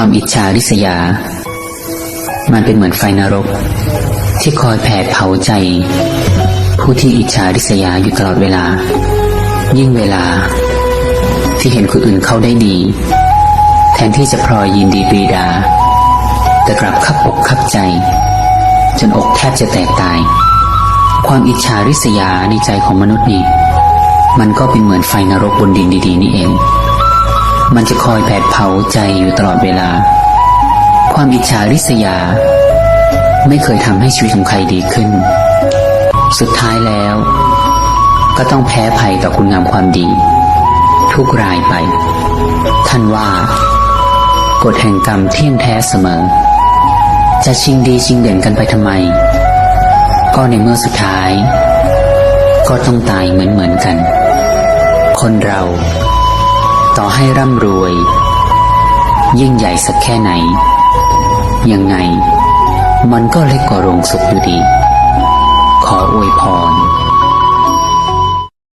ความอิจฉาริษยา มันเป็นเหมือนไฟนรก ที่คอยแผดเผาใจ ผู้ที่อิจฉาริษยาอยู่ตลอดเวลา ยิ่งเวลา ที่เห็นคนอื่นเข้าได้ดี แทนที่จะพลอยยินดีปรีดา แต่กลับคับอกคับใจ จนอกแทบจะแตกตาย ความอิจฉาริษยาในใจของมนุษย์นี่มันก็เป็นเหมือนไฟนรกบนดินดี ๆ นี่เอง มันจะคอยแผดเผาใจอยู่ตลอดเวลา ความอิจฉาริษยา ไม่เคยทำให้ชีวิตของใครดีขึ้น สุดท้ายแล้ว ก็ต้องแพ้ภัยต่อคุณงามความดี ทุกรายไป ท่านว่ากฎแห่งกรรมเที่ยงแท้เสมอ จะชิงดีชิงเด่นกันไปทำไม ก็ในเมื่อสุดท้าย ก็ต้องตายเหมือนเหมือนกัน คนเรา ต่อให้ร่ำรวย ยิ่งใหญ่สักแค่ไหน ยังไง มันก็เล็กกว่าโรงศพอยู่ดี ขออวยพร